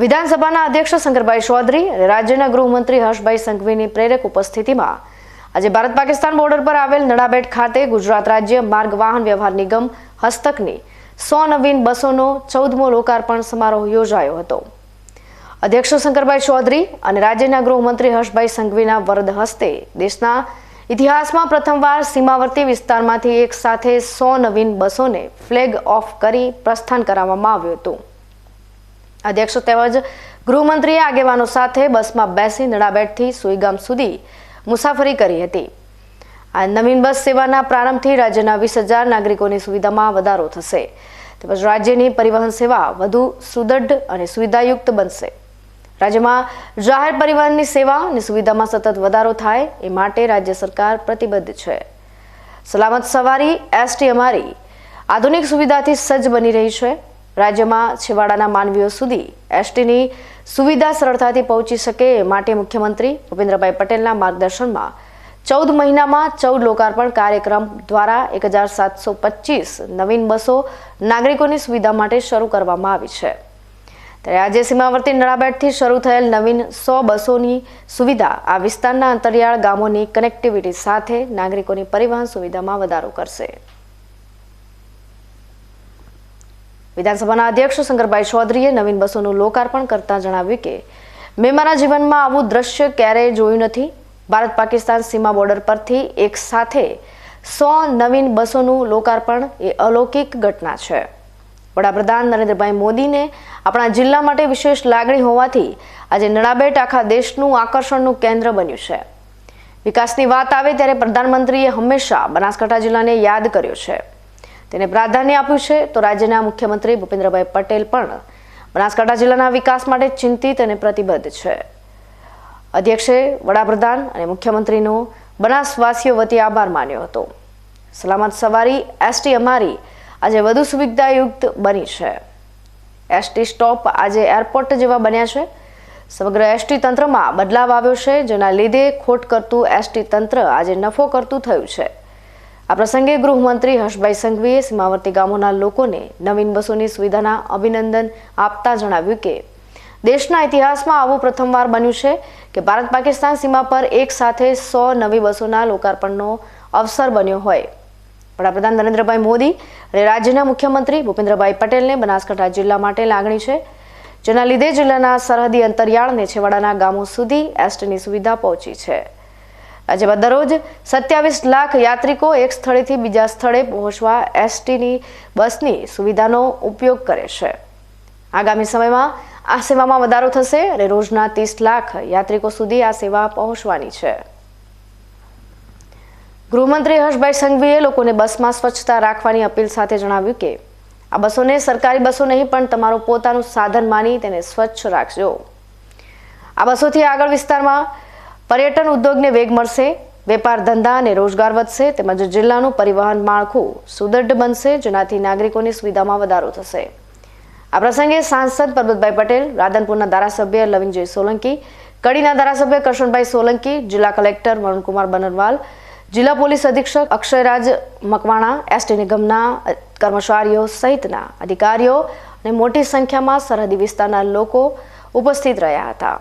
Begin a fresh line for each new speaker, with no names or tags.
વિધાનસભાના અધ્યક્ષ શંકરભાઈ ચૌધરી રાજ્યના ગૃહમંત્રી હર્ષભાઈ સંઘવીની પ્રેરક ઉપસ્થિતિમાં આજે ભારત પાકિસ્તાન બોર્ડર પર આવેલ નડાબેટ ખાતે ગુજરાત રાજ્ય માર્ગ વાહન વ્યવહાર નિગમ હસ્તકની સો નવીન બસોનો ચૌદમો લોકાર્પણ સમારોહ યોજાયો હતો. અધ્યક્ષ શંકરભાઈ ચૌધરી અને રાજ્યના ગૃહમંત્રી હર્ષભાઈ સંઘવીના વરદ હસ્તે દેશના ઇતિહાસમાં પ્રથમવાર સીમાવર્તી વિસ્તારમાંથી એક સાથે સો નવીન બસોને ફ્લેગ ઓફ કરી પ્રસ્થાન કરાવવામાં આવ્યું હતું. અધ્યક્ષ તેમજ ગૃહમંત્રીએ આગેવાનો સાથે બસમાં બેસી નડાબેટથી સુઈગામ સુધી મુસાફરી કરી હતી. આ નવીન બસ સેવાના પ્રારંભથી રાજ્યના વીસ હજાર નાગરિકોની સુવિધામાં વધારો થશે. તેમજ રાજ્યની પરિવહન સેવા વધુ સુદૃઢ અને સુવિધાયુક્ત બનશે. રાજ્યમાં જાહેર પરિવહનની સેવા અને સુવિધામાં સતત વધારો થાય એ માટે રાજ્ય સરકાર પ્રતિબદ્ધ છે. સલામત સવારી, એસટી અમારી આધુનિક સુવિધાથી સજ્જ બની રહી છે. રાજ્યમાં છેવાડાના માનવીઓ સુધી એસટીની સુવિધા સરળતાથી પહોંચી શકે માટે મુખ્યમંત્રી ભૂપેન્દ્રભાઈ પટેલના માર્ગદર્શનમાં ચૌદ મહિનામાં ચૌદ લોકાર્પણ કાર્યક્રમ દ્વારા એક હજાર સાતસો પચીસ નવીન બસો નાગરિકોની સુવિધા માટે શરૂ કરવામાં આવી છે. ત્યારે આજે સીમાવર્તી નળાબેટથી શરૂ થયેલ નવીન સો બસોની સુવિધા આ વિસ્તારના અંતરિયાળ ગામોની કનેક્ટિવિટી સાથે નાગરિકોની પરિવહન સુવિધામાં વધારો કરશે. વિધાનસભાના અધ્યક્ષ શંકરભાઈ ચૌધરીએ નવીન બસોનું લોકાર્પણ કરતા જણાવ્યું કે, મેં મારા જીવનમાં આવું દ્રશ્ય ક્યારેય જોયું નથી. ભારત પાકિસ્તાન સીમા બોર્ડર પરથી એક સાથે સો નવીન બસોનું લોકાર્પણ એ અલૌકિક ઘટના છે. વડાપ્રધાન નરેન્દ્રભાઈ મોદીને આપણા જિલ્લા માટે વિશેષ લાગણી હોવાથી આજે નડાબેટ આખા દેશનું આકર્ષણનું કેન્દ્ર બન્યું છે. વિકાસની વાત આવે ત્યારે પ્રધાનમંત્રીએ હંમેશા બનાસકાંઠા જિલ્લાને યાદ કર્યો છે. તેને પ્રાધાન્ય આપ્યું છે. તો રાજ્યના મુખ્યમંત્રી ભૂપેન્દ્રભાઈ પટેલ પણ બનાસકાંઠા જિલ્લાના વિકાસ માટે ચિંતિત અને પ્રતિબદ્ધ છે. અધ્યક્ષે વડાપ્રધાન અને મુખ્યમંત્રીનો બનાસવાસીઓ વતી આભાર માન્યો હતો. સલામત સવારી એસટી અમારી આજે વધુ સુવિધાયુક્ત બની છે. એસટી સ્ટોપ આજે એરપોર્ટ જેવા બન્યા છે. સમગ્ર એસટી તંત્રમાં બદલાવ આવ્યો છે, જેના લીધે ખોટ કરતું એસટી તંત્ર આજે નફો કરતું થયું છે. આ પ્રસંગે ગૃહમંત્રી હર્ષભાઈ સંઘવીએ સીમાવર્તી ગામોના લોકોને નવીન બસોની સુવિધાના અભિનંદન આપતા જણાવ્યું કે, દેશના ઇતિહાસમાં આવું પ્રથમવાર બન્યું છે કે ભારત પાકિસ્તાન સીમા પર એક સાથે સો નવી બસોના લોકાર્પણનો અવસર બન્યો હોય. વડાપ્રધાન નરેન્દ્રભાઈ મોદી અને રાજ્યના મુખ્યમંત્રી ભૂપેન્દ્રભાઈ પટેલને બનાસકાંઠા જિલ્લા માટે લાગણી છે, જેના લીધે જિલ્લાના સરહદી અંતરિયાળ ને છેવાડાના ગામો સુધી એસટીની સુવિધા પહોંચી છે. રાજ્યમાં દરરોજ સત્યાવીસ લાખ યાત્રિકો એક સ્થળેથી બીજા સ્થળે પહોંચવા એસટીની બસની સુવિધાનો ઉપયોગ કરે છે. આગામી સમયમાં આ સેવામાં વધારો થશે અને રોજના ત્રીસ લાખ યાત્રિકો સુધી આ સેવા પહોંચવાની છે. ગૃહમંત્રી હર્ષભાઈ સંઘવીએ લોકોને બસમાં સ્વચ્છતા રાખવાની અપીલ સાથે જણાવ્યું કે, આ બસોને સરકારી બસો નહીં, પણ તમારું પોતાનું સાધન માની તેને સ્વચ્છ રાખજો. આ બસોથી આગળ વિસ્તારમાં પર્યટન ઉદ્યોગને વેગ મળશે, વેપાર ધંધા અને રોજગાર વધશે, તેમજ જિલ્લાનું પરિવહન માળખું સુદૃઢ બનશે, જેનાથી નાગરિકોની સુવિધામાં વધારો થશે. આ પ્રસંગે સાંસદ પરબતભાઈ પટેલ, રાધનપુરના ધારાસભ્ય લવિંગજય સોલંકી, કડીના ધારાસભ્ય કરશનભાઈ સોલંકી, જિલ્લા કલેક્ટર વરુણકુમાર બનરવાલ, જિલ્લા પોલીસ અધિક્ષક અક્ષયરાજ મકવાણા, એસટી નિગમના કર્મચારીઓ સહિતના અધિકારીઓ અને મોટી સંખ્યામાં સરહદી વિસ્તારના લોકો ઉપસ્થિત રહ્યા હતા.